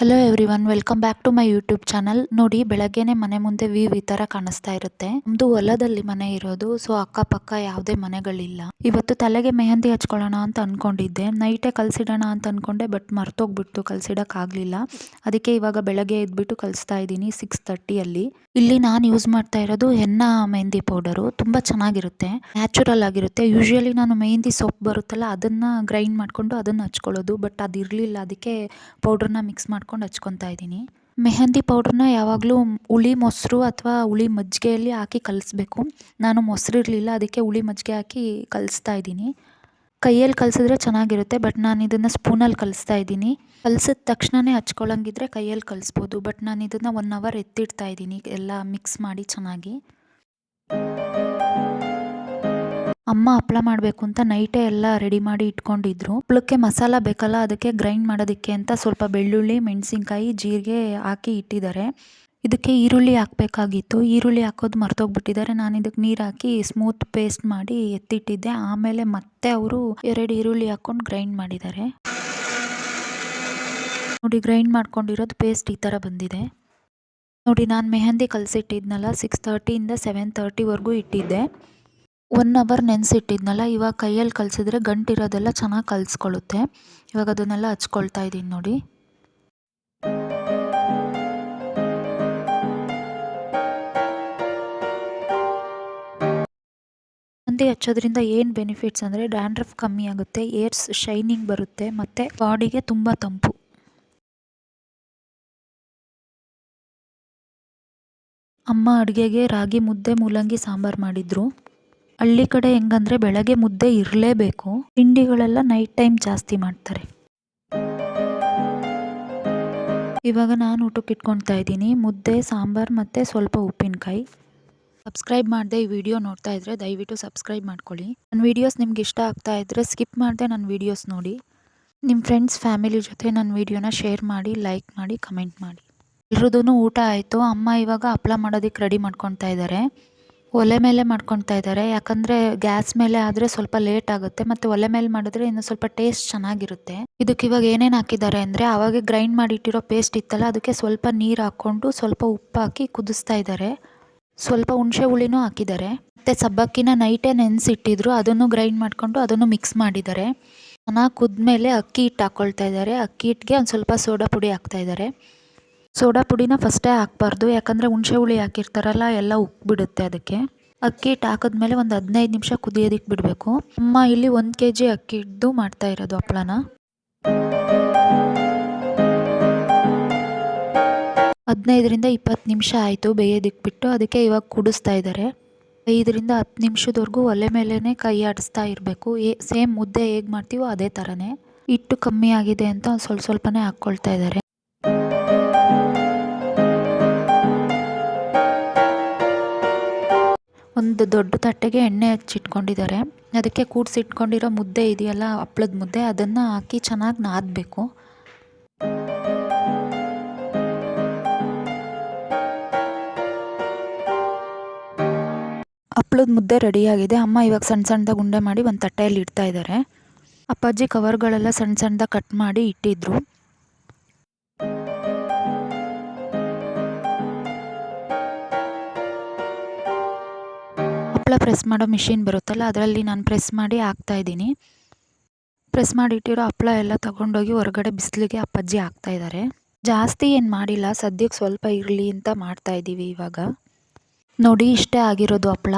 Hello everyone welcome back to my YouTube channel ನೋಡಿ, ಬೆಳಗ್ಗೆನೆ ಮನೆ ಮುಂದೆ ವ್ಯೂ ಈ ತರ ಕಾಣಿಸ್ತಾ ಇರುತ್ತೆ. ನಮ್ದು ಹೊಲದಲ್ಲಿ ಮನೆ ಇರೋದು ಸೊ ಅಕ್ಕಪಕ್ಕ ಯಾವುದೇ ಮನೆಗಳಿಲ್ಲ. ಇವತ್ತು ತಲೆಗೆ ಮೆಹಂದಿ ಹಚ್ಕೊಳ್ಳೋಣ ಅಂತ ಅನ್ಕೊಂಡಿದ್ದೆ. ನೈಟೇ ಕಲ್ಸಿಡೋಣ ಅಂತ ಅನ್ಕೊಂಡೆ ಬಟ್ ಮರ್ತೋಗ್ಬಿಡ್ತು, ಕಲ್ಸಿಡಕ್ ಆಗ್ಲಿಲ್ಲ. ಅದಕ್ಕೆ ಇವಾಗ ಬೆಳಗ್ಗೆ ಎದ್ಬಿಟ್ಟು ಕಲಿಸ್ತಾ ಇದ್ದೀನಿ ಸಿಕ್ಸ್ ತರ್ಟಿಯಲ್ಲಿ ಇಲ್ಲಿ ನಾನು ಯೂಸ್ ಮಾಡ್ತಾ ಇರೋದು ಹೆನ್ನ ಮೆಹಂದಿ ಪೌಡರು ತುಂಬ ಚೆನ್ನಾಗಿರುತ್ತೆ ನ್ಯಾಚುರಲ್ ಆಗಿರುತ್ತೆ. ಯೂಶಲಿ ನಾನು ಮೆಹಂದಿ ಸೊಪ್ಪು ಬರುತ್ತಲ್ಲ, ಅದನ್ನ ಗ್ರೈಂಡ್ ಮಾಡಿಕೊಂಡು ಅದನ್ನ ಹಚ್ಕೊಳ್ಳೋದು ಬಟ್ ಅದು ಇರಲಿಲ್ಲ ಅದಕ್ಕೆ ಪೌಡರ್ನ ಮಿಕ್ಸ್ ಮಾಡ್ಕೊಂಡು ಹಚ್ಕೊತಾ ಇದ್ದೀನಿ. ಮೆಹಂದಿ ಪೌಡ್ರನ್ನ ಯಾವಾಗಲೂ ಹುಳಿ ಮೊಸರು ಅಥವಾ ಹುಳಿ ಮಜ್ಜಿಗೆಯಲ್ಲಿ ಹಾಕಿ ಕಲಿಸ್ಬೇಕು. ನಾನು ಮೊಸರು ಇರಲಿಲ್ಲ, ಅದಕ್ಕೆ ಹುಳಿ ಮಜ್ಜಿಗೆ ಹಾಕಿ ಕಲಿಸ್ತಾ ಇದ್ದೀನಿ. ಕೈಯಲ್ಲಿ ಕಲಿಸಿದ್ರೆ ಚೆನ್ನಾಗಿರುತ್ತೆ, ಬಟ್ ನಾನು ಇದನ್ನು ಸ್ಪೂನಲ್ಲಿ ಕಲಿಸ್ತಾ ಇದ್ದೀನಿ. ಕಲಿಸಿದ ತಕ್ಷಣವೇ ಹಚ್ಕೊಳ್ಳಂಗಿದ್ರೆ ಕೈಯಲ್ಲಿ ಕಲಿಸ್ಬೋದು, ಬಟ್ ನಾನು ಇದನ್ನು ಒನ್ ಅವರ್ ಎತ್ತಿಡ್ತಾ ಇದ್ದೀನಿ, ಎಲ್ಲ ಮಿಕ್ಸ್ ಮಾಡಿ ಚೆನ್ನಾಗಿ. ಅಮ್ಮ ಹಪ್ಪಳ ಮಾಡಬೇಕು ಅಂತ ನೈಟೇ ಎಲ್ಲ ರೆಡಿ ಮಾಡಿ ಇಟ್ಕೊಂಡಿದ್ರು. ಹಪ್ಳಕ್ಕೆ ಮಸಾಲ ಬೇಕಲ್ಲ, ಅದಕ್ಕೆ ಗ್ರೈಂಡ್ ಮಾಡೋದಕ್ಕೆ ಅಂತ ಸ್ವಲ್ಪ ಬೆಳ್ಳುಳ್ಳಿ, ಮೆಣಸಿನ್ಕಾಯಿ, ಜೀರಿಗೆ ಹಾಕಿ ಇಟ್ಟಿದ್ದಾರೆ. ಇದಕ್ಕೆ ಈರುಳ್ಳಿ ಹಾಕಬೇಕಾಗಿತ್ತು. ಈರುಳ್ಳಿ ಹಾಕೋದು ಮರ್ತೋಗ್ಬಿಟ್ಟಿದ್ದಾರೆ. ನಾನು ಇದಕ್ಕೆ ನೀರು ಹಾಕಿ ಸ್ಮೂತ್ ಪೇಸ್ಟ್ ಮಾಡಿ ಎತ್ತಿಟ್ಟಿದ್ದೆ. ಆಮೇಲೆ ಮತ್ತೆ ಅವರು ಎರಡು ಈರುಳ್ಳಿ ಹಾಕ್ಕೊಂಡು ಗ್ರೈಂಡ್ ಮಾಡಿದ್ದಾರೆ. ನೋಡಿ ಗ್ರೈಂಡ್ ಮಾಡ್ಕೊಂಡಿರೋದು ಪೇಸ್ಟ್ ಈ ಥರ ಬಂದಿದೆ. ನೋಡಿ, ನಾನು ಮೆಹಂದಿ ಕಲಸಿಟ್ಟಿದ್ನಲ್ಲ ಸಿಕ್ಸ್ ತರ್ಟಿಯಿಂದ ಸೆವೆನ್ ತರ್ಟಿವರೆಗೂ ಇಟ್ಟಿದ್ದೆ. ಒನ್ ಅವರ್ ನೆನೆಸಿಟ್ಟಿದ್ನಲ್ಲ, ಇವಾಗ ಕೈಯಲ್ಲಿ ಕಲಸಿದ್ರೆ ಗಂಟಿರೋದೆಲ್ಲ ಚೆನ್ನಾಗಿ ಕಲಿಸ್ಕೊಳ್ಳುತ್ತೆ ಇವಾಗ ಅದನ್ನೆಲ್ಲ ಹಚ್ಕೊಳ್ತಾ ಇದ್ದೀನಿ ನೋಡಿ. ಮಂದಿ ಹಚ್ಚೋದ್ರಿಂದ ಏನು ಬೆನಿಫಿಟ್ಸ್ ಅಂದರೆ ಡ್ಯಾಂಡ್ರಫ್ ಕಮ್ಮಿ ಆಗುತ್ತೆ ಏರ್ಸ್ ಶೈನಿಂಗ್ ಬರುತ್ತೆ, ಮತ್ತು ಬಾಡಿಗೆ ತುಂಬ ತಂಪು. ಅಮ್ಮ ಅಡುಗೆಗೆ ರಾಗಿ ಮುದ್ದೆ ಮೂಲಂಗಿ ಸಾಂಬಾರು ಮಾಡಿದ್ರು. ಹಳ್ಳಿ ಕಡೆ ಹೆಂಗಂದ್ರೆ ಬೆಳಗ್ಗೆ ಮುದ್ದೆ ಇರಲೇಬೇಕು. ತಿಂಡಿಗಳೆಲ್ಲ ನೈಟ್ ಟೈಮ್ ಜಾಸ್ತಿ ಮಾಡ್ತಾರೆ. ಇವಾಗ ನಾನು ಊಟಕ್ಕೆ ಇಟ್ಕೊಳ್ತಾ ಇದ್ದೀನಿ. ಮುದ್ದೆ, ಸಾಂಬಾರು ಮತ್ತು ಸ್ವಲ್ಪ ಉಪ್ಪಿನಕಾಯಿ. ಸಬ್ಸ್ಕ್ರೈಬ್ ಮಾಡದೆ ಈ ವಿಡಿಯೋ ನೋಡ್ತಾ ಇದ್ದರೆ ದಯವಿಟ್ಟು ಸಬ್ಸ್ಕ್ರೈಬ್ ಮಾಡ್ಕೊಳ್ಳಿ. ನನ್ನ ವೀಡಿಯೋಸ್ ನಿಮ್ಗೆ ಇಷ್ಟ ಆಗ್ತಾ ಇದ್ದರೆ ಸ್ಕಿಪ್ ಮಾಡದೆ ನನ್ನ ವೀಡಿಯೋಸ್ ನೋಡಿ. ನಿಮ್ಮ ಫ್ರೆಂಡ್ಸ್ ಫ್ಯಾಮಿಲಿ ಜೊತೆ ನನ್ನ ವೀಡಿಯೋನ ಶೇರ್ ಮಾಡಿ ಲೈಕ್ ಮಾಡಿ ಕಮೆಂಟ್ ಮಾಡಿ. ಎಲ್ರದೂ ಊಟ ಆಯಿತು. ಅಮ್ಮ ಇವಾಗ ಹಪ್ಳ ಮಾಡೋದಕ್ಕೆ ರೆಡಿ ಮಾಡ್ಕೊತಾ ಇದ್ದಾರೆ ಒಲೆ ಮೇಲೆ ಮಾಡ್ಕೊಳ್ತಾ ಇದ್ದಾರೆ. ಯಾಕಂದರೆ ಗ್ಯಾಸ್ ಮೇಲೆ ಆದರೆ ಸ್ವಲ್ಪ ಲೇಟ್ ಆಗುತ್ತೆ. ಮತ್ತು ಒಲೆ ಮೇಲೆ ಮಾಡಿದ್ರೆ ಇನ್ನು ಸ್ವಲ್ಪ ಟೇಸ್ಟ್ ಚೆನ್ನಾಗಿರುತ್ತೆ. ಇದಕ್ಕೆ ಇವಾಗ ಏನೇನು ಹಾಕಿದ್ದಾರೆ ಅಂದರೆ ಆವಾಗ ಗ್ರೈಂಡ್ ಮಾಡಿಟ್ಟಿರೋ ಪೇಸ್ಟ್ ಇತ್ತಲ್ಲ, ಅದಕ್ಕೆ ಸ್ವಲ್ಪ ನೀರು ಹಾಕ್ಕೊಂಡು ಸ್ವಲ್ಪ ಉಪ್ಪು ಹಾಕಿ ಕುದಿಸ್ತಾ ಇದ್ದಾರೆ. ಸ್ವಲ್ಪ ಹುಣಸೆ ಹುಳಿನೂ ಹಾಕಿದ್ದಾರೆ. ಮತ್ತು ಸಬ್ಬಕ್ಕಿನ ನೈಟೇ ನೆನೆಸಿಟ್ಟಿದ್ರು, ಅದನ್ನು ಗ್ರೈಂಡ್ ಮಾಡಿಕೊಂಡು ಅದನ್ನು ಮಿಕ್ಸ್ ಮಾಡಿದ್ದಾರೆ. ಚೆನ್ನಾಗಿ ಕುದ್ಮೇಲೆ ಅಕ್ಕಿ ಹಿಟ್ಟು ಹಾಕ್ಕೊಳ್ತಾ ಇದ್ದಾರೆ. ಅಕ್ಕಿ ಹಿಟ್ಟಿಗೆ ಒಂದು ಸ್ವಲ್ಪ ಸೋಡಾ ಪುಡಿ ಹಾಕ್ತಾ ಇದ್ದಾರೆ. ಸೋಡಾ ಪುಡಿನ ಫಸ್ಟೇ ಹಾಕ್ಬಾರ್ದು, ಯಾಕಂದರೆ ಹುಣಸೆ ಹುಳಿ ಹಾಕಿರ್ತಾರಲ್ಲ, ಎಲ್ಲ ಉಕ್ಬಿಡುತ್ತೆ ಅದಕ್ಕೆ. ಅಕ್ಕಿ ಹಿಟ್ಟು ಹಾಕಿದ್ಮೇಲೆ ಒಂದು ಹದಿನೈದು ನಿಮಿಷ ಕುದಿಯೋದಕ್ಕೆ ಬಿಡಬೇಕು. ಅಮ್ಮ ಇಲ್ಲಿ ಒಂದು ಕೆ ಜಿ ಅಕ್ಕಿ ಹಿಡ್ದು ಮಾಡ್ತಾ ಇರೋದು ಹಪ್ಪಳನ ಹದಿನೈದರಿಂದ ಇಪ್ಪತ್ತು ನಿಮಿಷ ಆಯಿತು ಬೇಯೋದಕ್ಕೆ ಬಿಟ್ಟು, ಅದಕ್ಕೆ ಇವಾಗ ಕುಡಿಸ್ತಾ ಇದ್ದಾರೆ ಐದರಿಂದ ಹತ್ತು ನಿಮಿಷದವರೆಗೂ ಒಲೆ ಮೇಲೇ ಕೈ ಆಡಿಸ್ತಾ ಇರಬೇಕು. ಏ ಸೇಮ್ ಮುದ್ದೆ ಹೇಗೆ ಮಾಡ್ತೀವೋ ಅದೇ ಥರನೇ ಹಿಟ್ಟು ಕಮ್ಮಿ ಆಗಿದೆ ಅಂತ ಸ್ವಲ್ಪ ಸ್ವಲ್ಪನೇ ಹಾಕ್ಕೊಳ್ತಾ ಇದ್ದಾರೆ ಒಂದು ದೊಡ್ಡ ತಟ್ಟೆಗೆ ಎಣ್ಣೆ ಹಚ್ಚಿಟ್ಕೊಂಡಿದ್ದಾರೆ. ಅದಕ್ಕೆ ಕೂಡಿಸಿಟ್ಕೊಂಡಿರೋ ಮುದ್ದೆ ಇದೆಯಲ್ಲ ಹಪ್ಳದ ಮುದ್ದೆ, ಅದನ್ನು ಹಾಕಿ ಚೆನ್ನಾಗಿ ನಾದಬೇಕು. ಹಪ್ಳದ ಮುದ್ದೆ ರೆಡಿಯಾಗಿದೆ ಅಮ್ಮ ಇವಾಗ ಸಣ್ಣ ಸಣ್ಣದಾಗಿ ಗುಂಡೆ ಮಾಡಿ ಒಂದು ತಟ್ಟೆಯಲ್ಲಿ ಇಡ್ತಾ ಇದ್ದಾರೆ. ಅಪ್ಪಾಜಿ ಕವರ್ಗಳೆಲ್ಲ ಸಣ್ಣ ಸಣ್ಣದಾಗಿ ಕಟ್ ಮಾಡಿ ಇಟ್ಟಿದ್ರು. ಹಪ್ಪಳ ಪ್ರೆಸ್ ಮಾಡೋ ಮಿಷಿನ್ ಬರುತ್ತಲ್ಲ, ಅದರಲ್ಲಿ ನಾನು ಪ್ರೆಸ್ ಮಾಡಿ ಹಾಕ್ತಾ ಇದ್ದೀನಿ. ಪ್ರೆಸ್ ಮಾಡಿಟ್ಟಿರೋ ಹಪ್ಪಳ ಎಲ್ಲ ತಗೊಂಡೋಗಿ ಹೊರಗಡೆ ಬಿಸಿಲಿಗೆ ಅಪ್ಪಜ್ಜಿ ಹಾಕ್ತಾ ಇದ್ದಾರೆ ಜಾಸ್ತಿ ಏನು ಮಾಡಿಲ್ಲ, ಸದ್ಯಕ್ಕೆ ಸ್ವಲ್ಪ ಇರಲಿ ಅಂತ ಮಾಡ್ತಾ ಇದ್ದೀವಿ ಇವಾಗ. ನೋಡಿ, ಇಷ್ಟೇ ಆಗಿರೋದು ಹಪ್ಪಳ